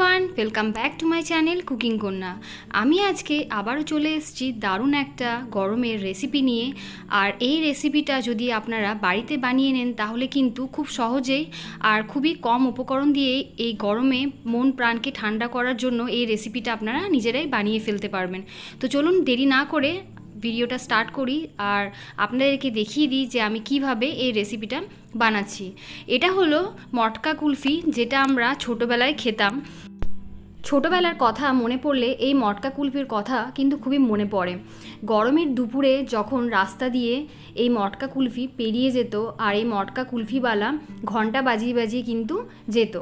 Welcome back to my channel cooking কন্যা আমি আজকে আবারও চলে এসেছি দারুণ একটা গরমের রেসিপি নিয়ে। আর এই রেসিপিটা যদি আপনারা বাড়িতে বানিয়ে নেন, তাহলে কিন্তু খুব সহজেই আর খুবই কম উপকরণ দিয়ে এই গরমে মন প্রাণকে ঠান্ডা করার জন্য এই রেসিপিটা আপনারা নিজেরাই বানিয়ে ফেলতে পারবেন। তো চলুন দেরি না করে ভিডিওটা স্টার্ট করি আর আপনাদেরকে দেখিয়ে দিই যে আমি কীভাবে এই রেসিপিটা বানাচ্ছি। এটা হলো মটকা কুলফি, যেটা আমরা ছোটোবেলায় খেতাম। ছোটোবেলার কথা মনে পড়লে এই মটকা কুলফির কথা কিন্তু খুবই মনে পড়ে। গরমের দুপুরে যখন রাস্তা দিয়ে এই মটকা কুলফি পেরিয়ে যেত আর এই মটকা কুলফিওয়ালা ঘণ্টা বাজিয়ে বাজিয়ে কিন্তু যেত।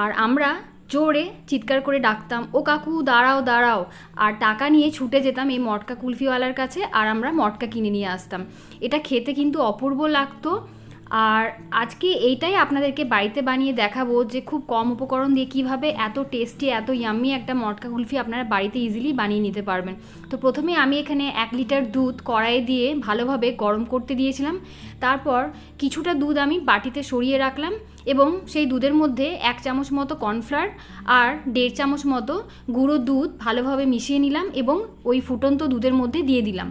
আর আমরা জোরে চিৎকার করে ডাকতাম, ও কাকু, দাঁড়াও দাঁড়াও। আর টাকা নিয়ে ছুটে যেতাম এই মটকা কুলফিওয়ালার কাছে, আর আমরা মটকা কিনে নিয়ে আসতাম। এটা খেতে কিন্তু অপূর্ব লাগতো। আর আজকে এইটাই আপনাদেরকে বাড়িতে বানিয়ে দেখাবো যে খুব কম উপকরণ দিয়ে কীভাবে এত টেস্টি এত ইয়াম্মি একটা মটকা কুলফি আপনারা বাড়িতে ইজিলি বানিয়ে নিতে পারবেন। তো প্রথমে আমি এখানে এক লিটার দুধ কড়াইয়ে দিয়ে ভালোভাবে গরম করতে দিয়েছিলাম। তারপর কিছুটা দুধ আমি বাটিতে সরিয়ে রাখলাম এবং সেই দুধের মধ্যে এক চামচ মতো কর্নফ্লাওয়ার আর দেড় চামচ মতো গুঁড়ো দুধ ভালোভাবে মিশিয়ে নিলাম এবং ওই ফুটন্ত দুধের মধ্যে দিয়ে দিলাম।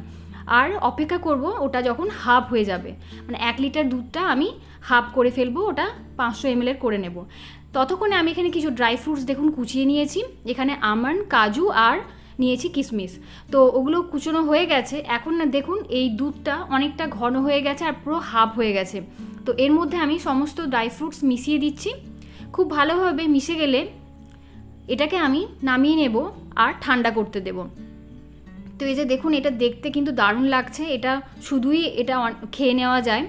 আর অপেক্ষা করব ওটা যখন হাফ হয়ে যাবে। মানে এক লিটার দুধটা আমি হাফ করে ফেলব, ওটা পাঁচশো এমএলের করে নেব। ততক্ষণে আমি এখানে কিছু ড্রাই ফ্রুটস দেখুন কুচিয়ে নিয়েছি। এখানে আমন্ড, কাজু আর নিয়েছি কিশমিশ তো ওগুলো কুচনো হয়ে গেছে। এখন না দেখুন এই দুধটা অনেকটা ঘন হয়ে গেছে আর পুরো হাফ হয়ে গেছে। তো এর মধ্যে আমি সমস্ত ড্রাই ফ্রুটস মিশিয়ে দিচ্ছি। খুব ভালোভাবে মিশে গেলে এটাকে আমি নামিয়ে নেব আর ঠান্ডা করতে দেবো। তো এই যে দেখুন, এটা দেখতে কিন্তু দারুণ লাগছে। এটা শুধুই এটা খেয়ে নেওয়া যায়।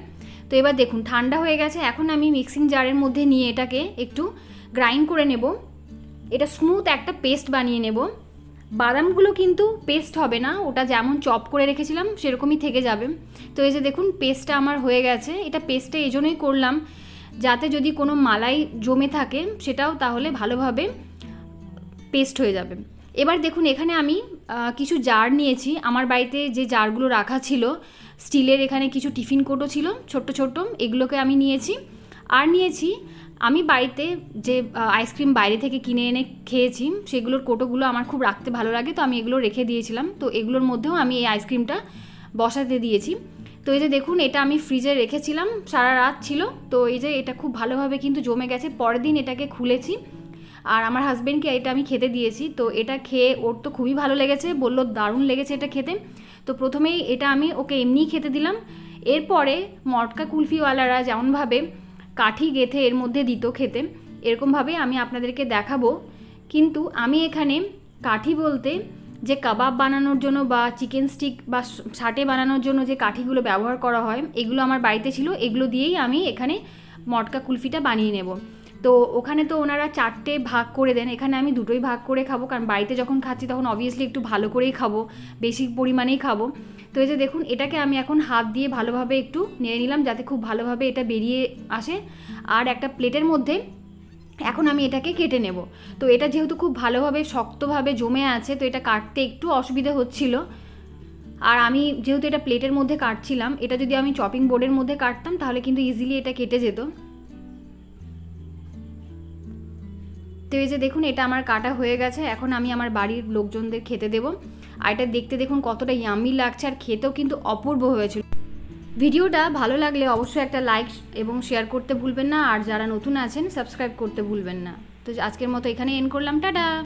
তো এবার দেখুন, ঠান্ডা হয়ে গেছে। এখন আমি মিক্সিং জারের মধ্যে নিয়ে এটাকে একটু গ্রাইন্ড করে নেব। এটা স্মুথ একটা পেস্ট বানিয়ে নেব। বাদামগুলো কিন্তু পেস্ট হবে না। ওটা যেমন চপ করে রেখেছিলাম, সেরকমই থেকে যাবে। তো এই যে দেখুন পেস্টটা আমার হয়ে গেছে। এটা পেস্টটা এই জন্যই করলাম, যাতে যদি কোনো মালাই জমে থাকে, সেটাও তাহলে ভালোভাবে পেস্ট হয়ে যাবে। এবার দেখুন, এখানে আমি কিছু জার নিয়েছি। আমার বাড়িতে যে জারগুলো রাখা ছিল, স্টিলের এখানে কিছু টিফিন কোটো ছিল, ছোট্ট ছোট্ট, এগুলোকে আমি নিয়েছি। আর নিয়েছি, আমি বাড়িতে যে আইসক্রিম বাইরে থেকে কিনে এনে খেয়েছি, সেগুলোর কোটোগুলো আমার খুব রাখতে ভালো লাগে, তো আমি এগুলো রেখে দিয়েছিলাম। তো এগুলোর মধ্যেও আমি এই আইসক্রিমটা বসাতে দিয়েছি। তো এই যে দেখুন, এটা আমি ফ্রিজে রেখেছিলাম, সারা রাত ছিল। তো এই যে এটা খুব ভালোভাবে কিন্তু জমে গেছে। পরের দিন এটাকে খুলেছি। আর আমার হাজব্যান্ডকে এটা আমি খেতে দিয়েছি। তো এটা খেয়ে ওর তো খুবই ভালো লেগেছে, বলল দারুণ লেগেছে এটা খেতে। তো প্রথমেই এটা আমি ওকে এমনিই খেতে দিলাম। এরপরে মটকা কুলফিওয়ালারা যেমনভাবে কাঠি গেথে এর মধ্যে দিত খেতে, এরকমভাবে আমি আপনাদেরকে দেখাবো। কিন্তু আমি এখানে কাঠি বলতে যে কাবাব বানানোর জন্য বা চিকেন স্টিক বা ছাটে বানানোর জন্য যে কাঠিগুলো ব্যবহার করা হয়, এগুলো আমার বাড়িতে ছিল, এগুলো দিয়েই আমি এখানে মটকা কুলফিটা বানিয়ে নেব। তো ওখানে তো ওনারা চারটে ভাগ করে দেন। এখানে আমি দুটোই ভাগ করে খাব, কারণ বাড়িতে যখন খাচ্ছি তখন অবভিয়াসলি একটু ভালো করেই খাব, বেশি পরিমাণেই খাব। তো এই যে দেখুন, এটাকে আমি এখন হাত দিয়ে ভালোভাবে একটু নেড়ে নিলাম যাতে খুব ভালোভাবে এটা বেরিয়ে আসে। আর একটা প্লেটের মধ্যে এখন আমি এটাকে কেটে নেব। তো এটা যেহেতু খুব ভালোভাবে শক্তভাবে জমে আছে, তো এটা কাটতে একটু অসুবিধে হচ্ছিল। আর আমি যেহেতু এটা প্লেটের মধ্যে কাটছিলাম, এটা যদি আমি চপিং বোর্ডের মধ্যে কাটতাম তাহলে কিন্তু ইজিলি এটা কেটে যেত। তো এই যে দেখুন, এটা আমার কাটা হয়ে গেছে। এখন আমি আমার বাড়ির লোকজনদের খেতে দেবো। আর এটা দেখতে দেখুন, কতটা ইয়ামি লাগছে। আর খেতেও কিন্তু অপূর্ব হয়েছিল। ভিডিওটা ভালো লাগলে অবশ্যই একটা লাইক এবং শেয়ার করতে ভুলবেন না। আর যারা নতুন আছেন সাবস্ক্রাইব করতে ভুলবেন না। তো আজকের মতো এখানে এন্ড করলাম। টাটা!